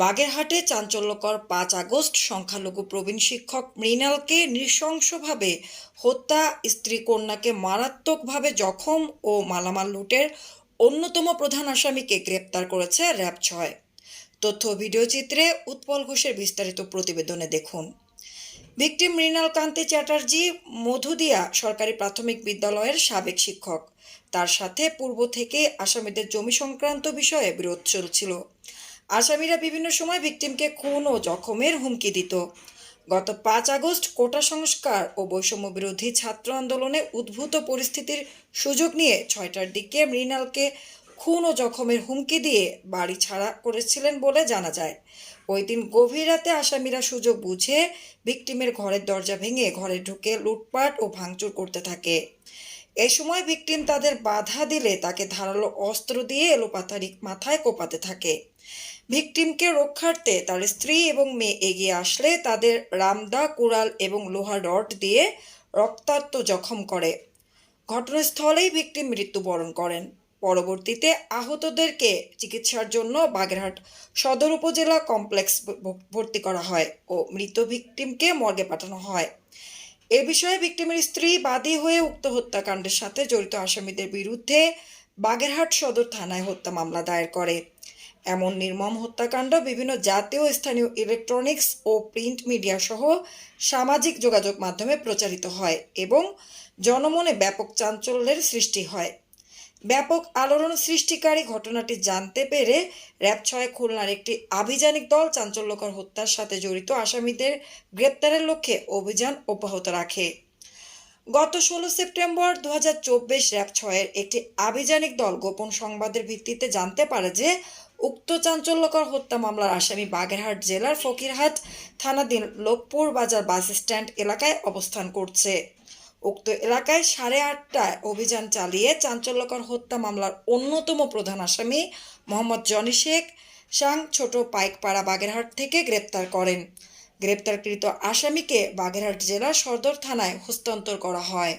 বাগেরহাটে চাঞ্চল্যকর পাঁচ আগস্ট সংখ্যালঘু প্রবীণ শিক্ষক মৃণালকে নৃশংসভাবে হত্যা, স্ত্রী কন্যাকে মারাত্মকভাবে জখম ও মালামাল লুটের অন্যতম প্রধান আসামিকে গ্রেপ্তার করেছে র্যাব ছয়। তথ্য ভিডিও চিত্রে উৎপল ঘোষের বিস্তারিত প্রতিবেদনে দেখুন। ভিকটিম মৃণাল কান্তি চ্যাটার্জি মধুদিয়া সরকারি প্রাথমিক বিদ্যালয়ের সাবেক শিক্ষক। তার সাথে পূর্ব থেকে আসামিদের জমি সংক্রান্ত বিষয়ে বিরোধ চলছিল। আসামিরা বিভিন্ন সময় ভিকটিমকে খুন ও জখমের হুমকি দিত। গত পাঁচ আগস্ট কোটা সংস্কার ও বৈষম্য বিরোধী ছাত্র আন্দোলনে উদ্ভূত পরিস্থিতির সুযোগ নিয়ে ছয়টার দিকে মৃণালকে খুন ও জখমের হুমকি দিয়ে বাড়ি ছাড়া করেছিলেন বলে জানা যায়। ওই দিন গভীর রাতে আসামিরা সুযোগ বুঝে ভিকটিমের ঘরের দরজা ভেঙে ঘরে ঢুকে লুটপাট ও ভাঙচুর করতে থাকে। এ সময় ভিকটিম তাদের বাধা দিলে তাকে ধারালো অস্ত্র দিয়ে এলোপাথারি মাথায় কোপাতে থাকে। ভিকটিমকে রক্ষার্থে তার স্ত্রী এবং মেয়ে এগিয়ে আসলে তাদের রামদা, কুড়াল এবং লোহা রড দিয়ে রক্তাক্ত জখম করে। ঘটনাস্থলেই ভিকটিম মৃত্যুবরণ করেন। পরবর্তীতে আহতদেরকে চিকিৎসার জন্য বাগেরহাট সদর উপজেলা কমপ্লেক্স ভর্তি করা হয় ও মৃত ভিকটিমকে মর্গে পাঠানো হয়। এ বিষয়ে ভিকটিমের স্ত্রী বাদী হয়ে উক্ত হত্যাকাণ্ডের সাথে জড়িত আসামিদের বিরুদ্ধে বাগেরহাট সদর থানায় হত্যা মামলা দায়ের করে। এমন নির্মম হত্যাকাণ্ড বিভিন্ন জাতীয় স্থানীয় ইলেকট্রনিক্স ও প্রিন্ট মিডিয়া সহ সামাজিক যোগাযোগ মাধ্যমে প্রচারিত হয় এবং জনমনে ব্যাপক চাঞ্চল্যের সৃষ্টি হয়। ব্যাপক আলোড়ন সৃষ্টিকারী ঘটনাটি জানতে পেরে র্যাব ছয় খুলনার একটি আভিযানিক দল চাঞ্চল্যকর হত্যার সাথে জড়িত আসামিদের গ্রেপ্তারের লক্ষ্যে অভিযান অব্যাহত রাখে। গত ষোলো সেপ্টেম্বর দু হাজার চব্বিশ র্যাব ছয়ের একটি আভিযানিক দল গোপন সংবাদের ভিত্তিতে জানতে পারে যে, উক্ত চাঞ্চল্যকর হত্যা মামলার আসামি বাগেরহাট জেলার ফকিরহাট থানাধীন লোকপুর বাজার বাস স্ট্যান্ড এলাকায় অবস্থান করছে। উক্ত এলাকায় সাড়ে আটটায় অভিযান চালিয়ে চাঞ্চল্যকর হত্যা মামলার অন্যতম প্রধান আসামি মোহাম্মদ জনি শেখ সাং ছোট পাইকপাড়া বাগেরহাট থেকে গ্রেপ্তার করেন। গ্রেপ্তারকৃত আসামিকে বাগেরহাট জেলা সদর থানায় হস্তান্তর করা হয়।